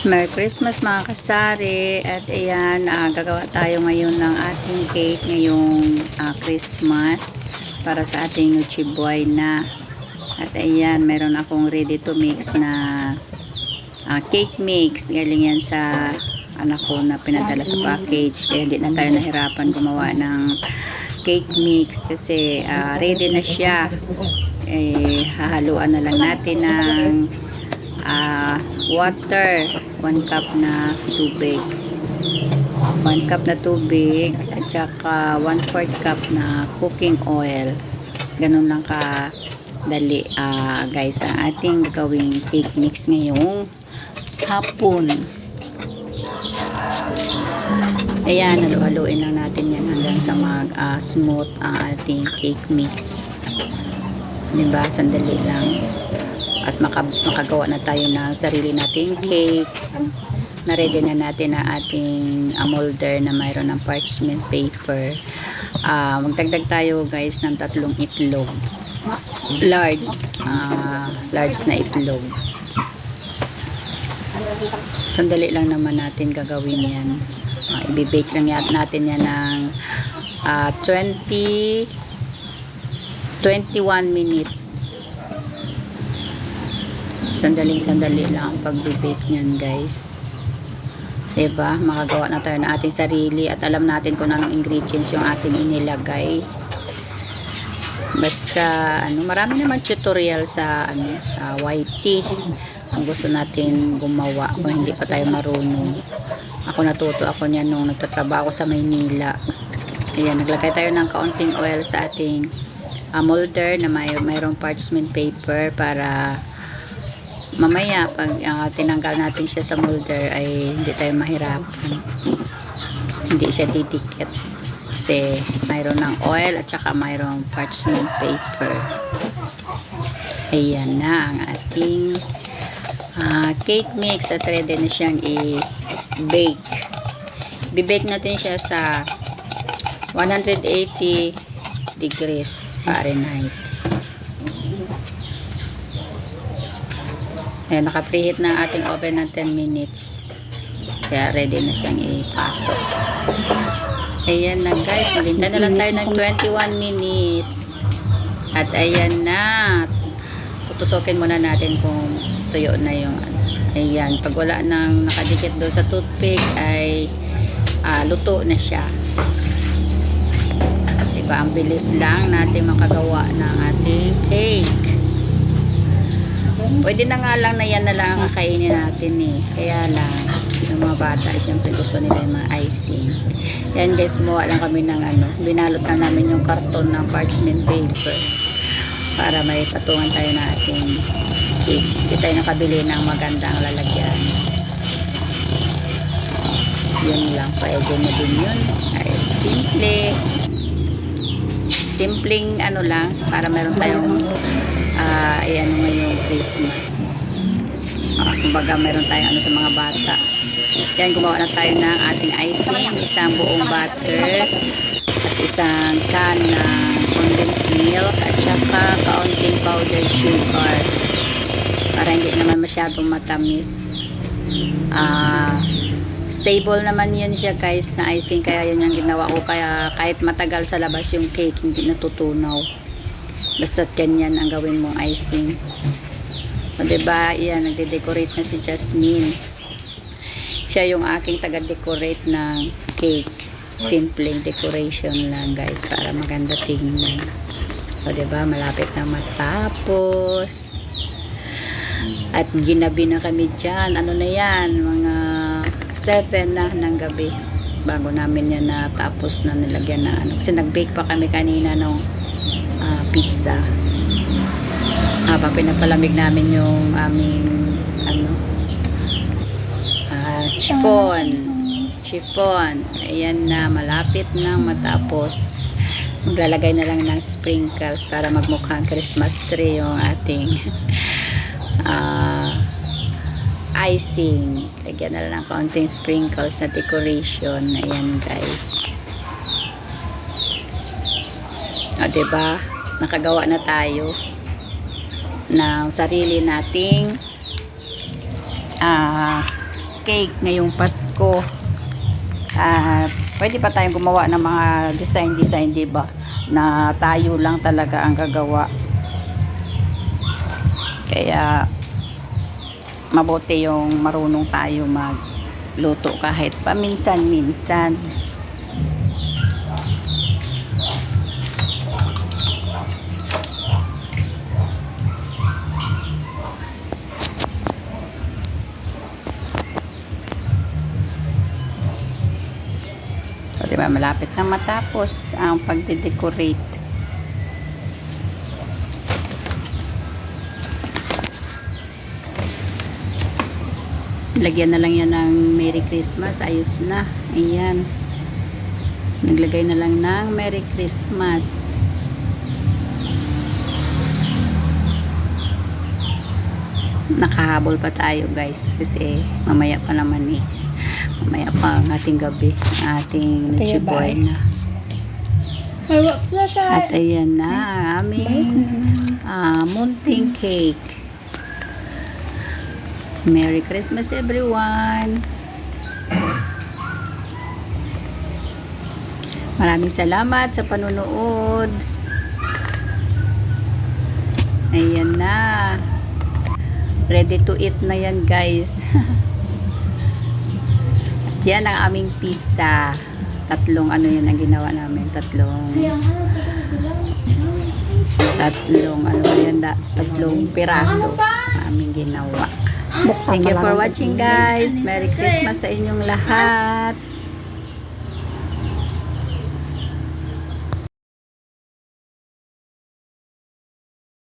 Merry Christmas mga kasari. At ayan, ah, gagawa tayo ngayon ng ating cake ngayong ah, Christmas para sa ating Noche Buena. At ayan, meron akong ready to mix na ah, cake mix. Galing yan sa anak ko na pinadala sa package. Kaya hindi na tayo nahirapan gumawa ng cake mix kasi ah, ready na siya. Eh, hahaluan na lang natin ng ah, water. 1 cup na tubig. 1 cup na tubig at saka 1 4 cup na cooking oil. Ganun lang ka dali ah, guys ang ating gagawing cake mix ngayong hapon. Ayan halu-haluin lang natin yan hanggang sa mag ah, smooth ang ating cake mix. Diba? Sandali lang at maka, makagawa na tayo ng sarili nating cake. Na ready na natin ang ating uh, molder na mayroon ng parchment paper. Ah, magdagdag tayo guys ng tatlong itlog. Large ah, large na itlog. Sandali lang naman natin gagawin yan. Uh, ibibake lang natin yan ng ah, 20 21 minutes sandaling sandali lang ang pagbibake niyan guys. Diba? Makagawa na tayo ng ating sarili at alam natin kung anong ingredients yung ating inilagay. Basta ano marami naman tutorial sa ano sa YT kung gusto natin gumawa kung hindi pa tayo marunong. Ako natuto ako niyan nung nagtatrabaho sa Maynila. Ayan naglagay tayo ng kaunting oil sa ating ah, molder na may mayroong parchment paper para mamaya pag ah, tinanggal natin siya sa molder ay hindi tayo mahirapan hindi siya didikit. Kasi mayroon ng oil at saka mayroong parchment paper. Ayan na ang ating ah, cake mix at ready na siyang i-bake. Bibake natin siya sa 180 degrees Fahrenheit Ayan, naka-preheat na ating oven ng 10 minutes. Kaya ready na siyang ipasok. Ayan na guys, maghintay na lang tayo ng 21 minutes. At ayan na. Tutusokin muna natin kung tuyo na yung ano. Ayan, pag wala nang nakadikit doon sa toothpick ay ah, luto na siya. Diba, ang bilis lang natin makagawa ng ating cake. Pwede na nga lang na yan na lang ang kakainin natin eh. Kaya lang, yung mga bata, syempre gusto nila yung mga icing. Yan guys, gumawa lang kami ng ano, binalot lang namin yung karton ng parchment paper para may patungan tayo na ating cake. Hindi tayo nakabili ng magandang lalagyan. Yun lang, pwede na din yun. Ay, simple. Simpleng ano lang, para meron tayong ah ayan ngayong Christmas. Ah, kumbaga meron tayong ano sa mga bata. Yan, gumawa na tayo ng ating icing, isang buong butter, at isang can ng condensed milk, at saka kaunting powdered sugar. Para hindi naman masyadong matamis. Ah, stable naman yan siya guys na icing, kaya yun yung ginawa ko. Kaya kahit matagal sa labas yung cake, hindi natutunaw. Basta't ganyan ang gawin mong icing. O diba, yan, nagde-decorate na si Jasmine. Siya yung aking taga-decorate ng cake. Simpleng decoration lang guys, para maganda tingnan. O diba, malapit na matapos. At ginabi na kami dyan. Ano na yan, mga 7 na ng gabi. Bago namin yan natapos na nilagyan na ano. Kasi nag-bake pa kami kanina nung ah, pizza. Habang pinapalamig namin yung aming ano ah, chiffon. Chiffon. Ayan na, malapit na matapos. Maglalagay na lang ng sprinkles para magmukhang Christmas tree yung ating ah, icing. Lagyan na lang ng kaunting sprinkles na decoration. Ayan guys. O, diba? Nakagawa na tayo ng sarili nating ah cake ngayong Pasko. Ah, pwede pa tayong gumawa ng mga design-design, 'di ba? Na tayo lang talaga ang gagawa. Kaya mabuti yung marunong tayo magluto kahit paminsan-minsan. So, di ba, malapit na matapos ang pagde-decorate. Lagyan na lang yan ng Merry Christmas. Ayos na. Ayan. Naglagay na lang ng Merry Christmas. Nakahabol pa tayo guys. Kasi mamaya pa naman eh. Mamaya pa ang ating gabi. Ang ating. Harap na. At ayan na aming ah, munting cake. Merry Christmas everyone! Maraming salamat sa panunood. Ayan na. Ready to eat na yan guys. At yan ang aming pizza. Tatlong ano yan ang ginawa namin. Tatlong tatlong ano yan tatlong piraso aming ginawa. Buksan Thank you for watching guys. Merry Christmas sa inyong lahat.